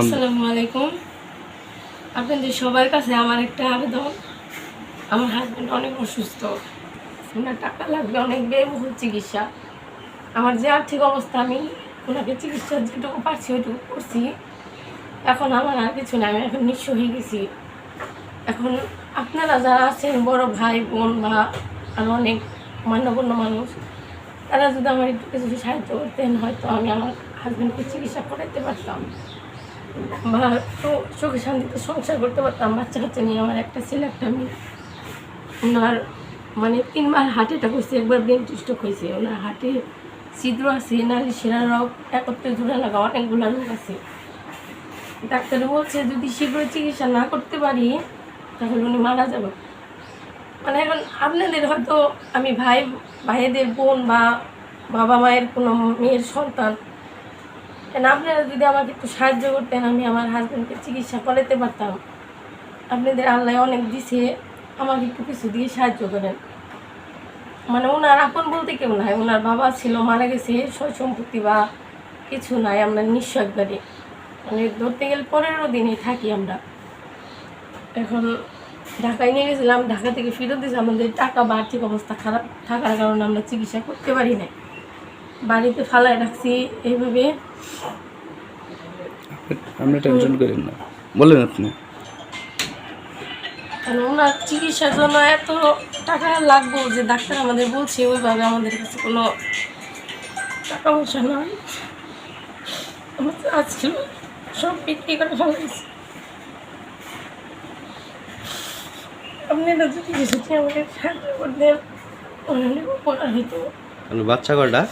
আসসালামু আলাইকুম। আপনাদের সবার কাছে আমার একটা আবেদন। আমার হাজব্যান্ড অনেক অসুস্থ। ওনার টাকা লাগবে অনেক ব্যয়বহুল চিকিৎসা। আমার যে আর্থিক অবস্থা, আমি ওনাকে চিকিৎসা যেটুকু পারছি, ওইটুকু করছি। এখন আমার আর কিছু নাই, আমি এখন নিঃস্ব হয়ে গেছি। এখন আপনারা যারা আছেন, বড় ভাই, বোন বা আরও অনেক মান্যগণ্য মানুষ, তারা যদি আমার একটু কিছু সাহায্য করতেন, হয়তো আমি আমার হাজব্যান্ডকে চিকিৎসা করাতে পারতাম। বা সুখে শান্তিতে সংসার করতে পারতাম, বাচ্চা কাচ্চা নিয়ে আমার একটা ছেলে, একটা মেয়ে। ওনার মানে তিনবার হার্ট অ্যাটাক হয়েছে, একবার ব্রেন স্ট্রোক হয়েছে। ওনার হার্টে ছিদ্র আছে নারী সেরা রোগ, একত্রে জোড়া লাগা অনেকগুলো রোগ আছে। ডাক্তার বলছে, যদি শীঘ্র চিকিৎসা না করতে পারি, তাহলে উনি মারা যাবে মানে এখন আপনাদের হয়তো আমি ভাই, ভাইদের বোন বা বাবা মায়ের কোনো মেয়ের সন্তান আপনারা যদি আমাকে একটু সাহায্য করতেন, আমি আমার হাজব্যান্ডকে চিকিৎসা করাতে পারতাম। আপনাদের আল্লাহ অনেক দিছে, আমাকে একটু কিছু দিয়ে সাহায্য করেন। মানে ওনার আপন বলতে কেউ নাই ওনার বাবা ছিল, মারা গেছে, সয় সম্পত্তি বা কিছু নাই, আমরা নিঃস্ব একবারে। মানে ধরতে গেলে পনেরো দিনে থাকি আমরা। এখন ঢাকায় নিয়ে গেছিলাম, ঢাকা থেকে ফেরত দিয়েছে আমাদের টাকা বা আর্থিক অবস্থা খারাপ থাকার কারণে আমরা চিকিৎসা করতে পারি না বাড়িতে ফালায় রাখছি এইভাবে। আপনি টেনশন করেন না। বলেন আপনি। কারণ ওনার চিকিৎসার জন্য এত টাকা লাগবে যে ডাক্তার আমাদের বলছে ওইভাবে আমাদের কাছে কোনো টাকা পয়সা নয় আজকে সব বিক্রি করে ফেলাইছি আপনারা যদি কিছুটি আমাকে সাহায্য করতেন অনেক উপকার হইতো আপনার বাচ্চা কটা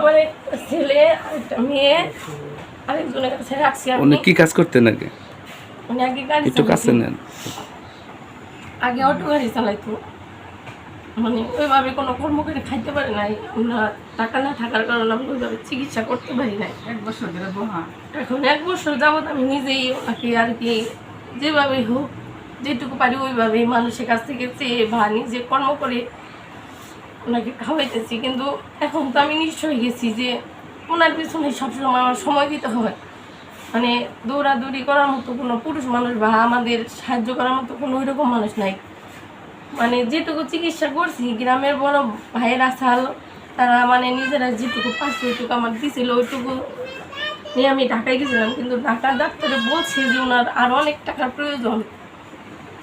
আমার একটা ছেলে আরেকটা মেয়ে আরেকজনের কাছে রাখছি উনি কি কাজ করতেন আগে? উনি আগে গাড়ি একটু কাছে নেন। আগে অটো গাড়ি চালাইতো। মানে ওইভাবে কোনো কর্ম করে খাইতে পারে নাই। আমরা টাকা না থাকার কারণে আমরা ওইভাবে চিকিৎসা করতে পারি নাই। এক বছর ধরে বহা এখন এক বছর যাবৎ আমি নিজেই ওনাকে আর কি যেভাবে হোক যেটুকু পারি ওইভাবেই মানুষের কাছ থেকে চেয়ে বা নিজে কর্ম করে ওনাকে খাওয়াইতেছি, কিন্তু এখন তো আমি নিশ্চয় গেছি যে ওনার পিছনে সবসময় আমার সময় দিতে হয়। মানে দৌড়াদৌড়ি করার মতো কোনো পুরুষ মানুষ বা আমাদের সাহায্য করার মতো কোনো ওইরকম মানুষ নাই। মানে যেটুকু চিকিৎসা করছি, গ্রামের বড় ভাইয়ের আসাল, তারা মানে নিজেরা যেটুকু পারছে ওইটুকু আমার দিছিল, ওইটুকু নিয়ে আমি ঢাকায় গেছিলাম, কিন্তু ঢাকার ডাক্তারে বলছে যে ওনার আরও অনেক টাকার প্রয়োজন।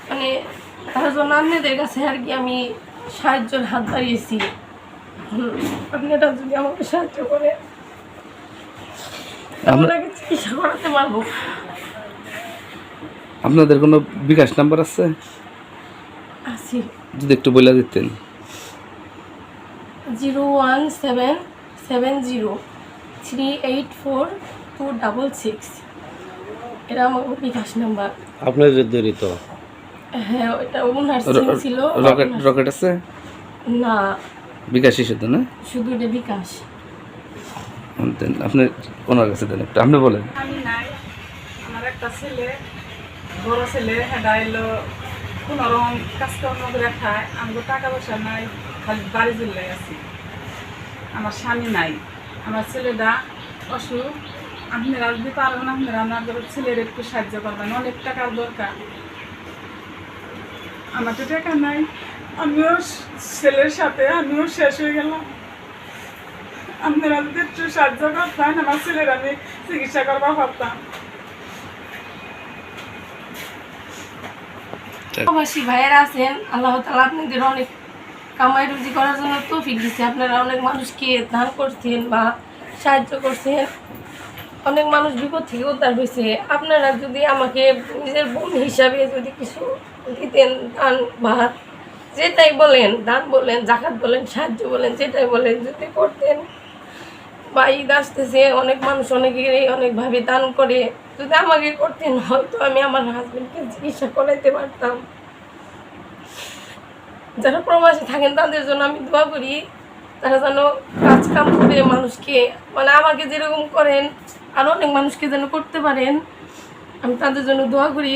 মানে তার জন্য আপনাদের কাছে আর কি আমি সাহায্যের হাত বাড়িয়েছি। আপনারা যদি আমাকে সাহায্য করে আপনাকে চিকিৎসা করাতে পারব? আপনাদের কোনো বিকাশ নাম্বার আছে? আছি। যদি একটু বলে দিতেন। Zero one seven seven zero three eight four two double six. এটা আমার বিকাশ নাম্বার। আপনার জড়িত হ্যাঁ ওটা ওনার সিম ছিল রকেট রকেট আছে? না। বিকাশই শুধু না? শুধু এটা বিকাশ। আপনি ওনার কাছে দেন একটু আপনি বলেন। আমি নাই আমার একটা ছেলে বড় ছেলে এলো কোনো রকম কাজকর্ম করে খায় আমাকে টাকা পয়সা নাই খালি বাড়ি জিল্লাই আছি আমার স্বামী নাই আমার ছেলেটা অসুখ। আপনারা যদি পারবেন আপনারা আমাদের ছেলের একটু সাহায্য করবেন অনেক টাকার দরকার। আমার তো টাকা নাই। আমিও ছেলের সাথে, আমিও শেষ হয়ে গেলাম। আপনারা যদি একটু সাহায্য করতেন, আমার ছেলের আমি চিকিৎসা করবা পারতাম। প্রবাসী ভাইয়েরা আছেন, আল্লাহ তালা আপনাদের অনেক কামাই রুজি করার জন্য তৌফিক দিচ্ছে আপনারা অনেক মানুষকে দান করছেন বা সাহায্য করছেন। অনেক মানুষ বিপদ থেকে উদ্ধার হয়েছে আপনারা যদি আমাকে নিজের বোন হিসাবে যদি কিছু দিতেন, দান বা যেটাই বলেন, দান বলেন, জাকাত বলেন, সাহায্য বলেন, যেটাই বলেন, যদি করতেন। বা ঈদ আসতেছে, অনেক মানুষ অনেকেরই অনেকভাবে দান করে। যদি আমাকে করতেন, হয়তো আমি আমার হাজব্যান্ডকে চিকিৎসা করাইতে পারতাম। যারা প্রবাসী থাকেন, তাদের জন্য আমি দোয়া করি, তারা যেন কাজ কাম করে মানুষকে মানে আমাকে যেরকম করেন আরও অনেক মানুষকে যেন করতে পারেন। আমি তাদের জন্য দোয়া করি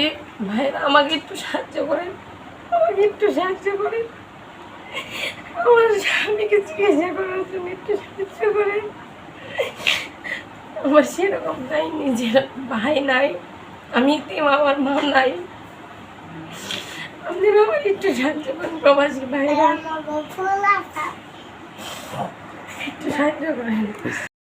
ভাইরা আমাকে একটু সাহায্য করেন, আমাকে একটু সাহায্য করেন। আমার স্বামীকে জিজ্ঞাসা করার জন্য একটু সাহায্য করেন। আমার সেরকম নাই নিজের ভাই নাই, আমি তেম আমার মা নাই। আপনারা আমার একটু সাহায্য করেন, প্রবাসী ভাইরা। একটু সাহায্য করেন।